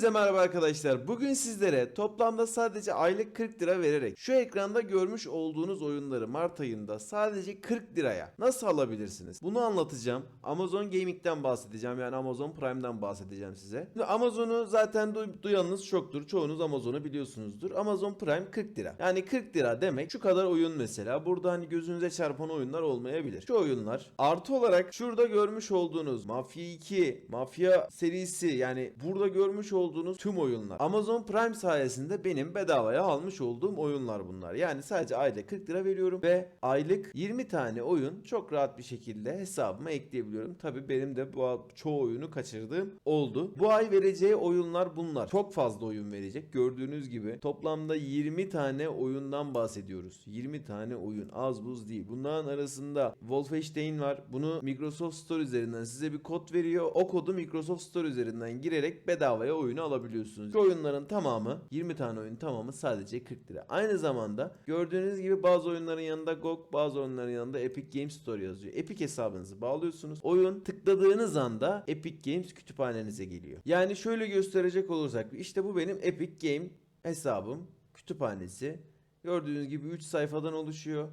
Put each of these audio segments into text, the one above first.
Hepinize merhaba arkadaşlar. Bugün sizlere toplamda sadece aylık 40 lira vererek şu ekranda görmüş olduğunuz oyunları Mart ayında sadece 40 liraya nasıl alabilirsiniz? Bunu anlatacağım. Amazon Gaming'den bahsedeceğim. Yani Amazon Prime'den bahsedeceğim size. Şimdi Amazon'u zaten duy- duyanınız çoktur. Çoğunuz Amazon'u biliyorsunuzdur. Amazon Prime 40 lira. Yani 40 lira demek şu kadar oyun mesela. Burada hani gözünüze çarpan oyunlar olmayabilir. Şu oyunlar. Artı olarak şurada görmüş olduğunuz Mafya 2, Mafya serisi yani burada görmüş olduğunuz tüm oyunlar. Amazon Prime sayesinde benim bedavaya almış olduğum oyunlar bunlar. Yani sadece ayda 40 lira veriyorum ve aylık 20 tane oyun çok rahat bir şekilde hesabıma ekleyebiliyorum. Tabi benim de bu çoğu oyunu kaçırdığım oldu. Bu ay vereceği oyunlar bunlar. Çok fazla oyun verecek. Gördüğünüz gibi toplamda 20 tane oyundan bahsediyoruz. 20 tane oyun az buz değil. Bunların arasında Wolfenstein var. Bunu Microsoft Store üzerinden size bir kod veriyor. O kodu Microsoft Store üzerinden girerek bedavaya oyunu alabiliyorsunuz. Bu oyunların tamamı 20 tane oyun tamamı sadece 40 lira. Aynı zamanda gördüğünüz gibi bazı oyunların yanında GOG bazı oyunların yanında Epic Games Store yazıyor. Epic hesabınızı bağlıyorsunuz. Oyun tıkladığınız anda Epic Games kütüphanenize geliyor. Yani şöyle gösterecek olursak işte bu benim Epic Game hesabım kütüphanesi. Gördüğünüz gibi 3 sayfadan oluşuyor.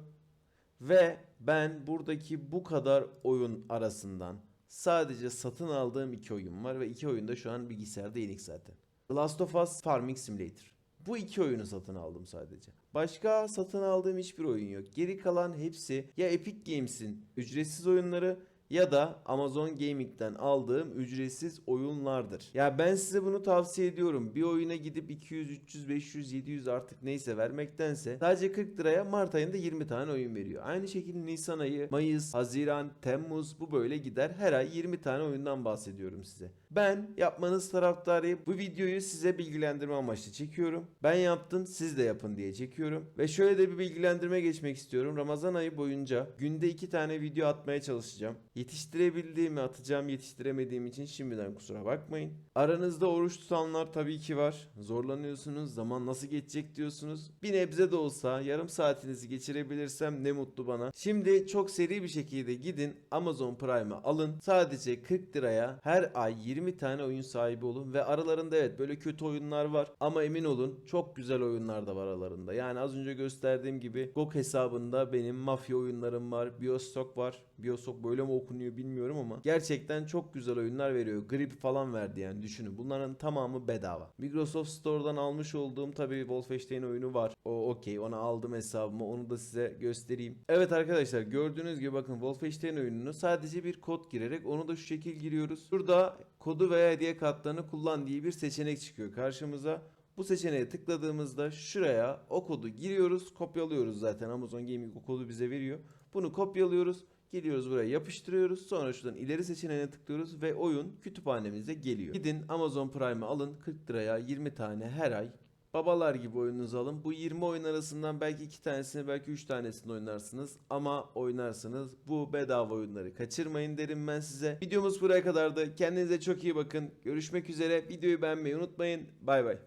Ve ben buradaki bu kadar oyun arasından sadece satın aldığım iki oyun var ve iki oyun da şu an bilgisayarda yenik zaten. The Last of Us Farming Simulator. Bu iki oyunu satın aldım sadece. Başka satın aldığım hiçbir oyun yok. Geri kalan hepsi ya Epic Games'in ücretsiz oyunları ya da Amazon Gaming'den aldığım ücretsiz oyunlardır. Ya ben size bunu tavsiye ediyorum. Bir oyuna gidip 200, 300, 500, 700 artık neyse vermektense sadece 40 liraya Mart ayında 20 tane oyun veriyor. Aynı şekilde Nisan ayı, Mayıs, Haziran, Temmuz bu böyle gider. Her ay 20 tane oyundan bahsediyorum size. Ben yapmanız taraftarıyım. Bu videoyu size bilgilendirme amaçlı çekiyorum. Ben yaptım siz de yapın diye çekiyorum. Ve şöyle de bir bilgilendirme geçmek istiyorum. Ramazan ayı boyunca günde 2 tane video atmaya çalışacağım. Yetiştirebildiğimi atacağım yetiştiremediğim için şimdiden kusura bakmayın. Aranızda oruç tutanlar tabii ki var. Zorlanıyorsunuz zaman nasıl geçecek diyorsunuz. Bir nebze de olsa yarım saatinizi geçirebilirsem ne mutlu bana. Şimdi çok seri bir şekilde gidin Amazon Prime'ı alın. Sadece 40 liraya her ay 20 tane oyun sahibi olun. Ve aralarında evet böyle kötü oyunlar var. Ama emin olun çok güzel oyunlar da var aralarında. Yani az önce gösterdiğim gibi GOG hesabında benim mafya oyunlarım var. Bioshock var. Bioshock böyle mi okunuyor bilmiyorum ama gerçekten çok güzel oyunlar veriyor. Grip falan verdi yani düşünün. Bunların tamamı bedava. Microsoft Store'dan almış olduğum tabii Wolfenstein oyunu var. O okey onu aldım hesabıma. Onu da size göstereyim. Evet arkadaşlar gördüğünüz gibi bakın Wolfenstein oyununu sadece bir kod girerek onu da şu şekil giriyoruz. Burada kodu veya hediye kartlarını kullan diye bir seçenek çıkıyor karşımıza. Bu seçeneğe tıkladığımızda şuraya o kodu giriyoruz, kopyalıyoruz zaten Amazon Gaming o kodu bize veriyor. Bunu kopyalıyoruz, geliyoruz buraya yapıştırıyoruz. Sonra şuradan ileri seçeneğine tıklıyoruz ve oyun kütüphanemize geliyor. Gidin Amazon Prime'ı alın 40 liraya 20 tane her ay Babalar gibi oyununuzu alın. Bu 20 oyun arasından belki 2 tanesini belki 3 tanesini oynarsınız. Ama oynarsınız. Bu bedava oyunları kaçırmayın derim ben size. Videomuz buraya kadardı. Kendinize çok iyi bakın. Görüşmek üzere. Videoyu beğenmeyi unutmayın. Bay bay.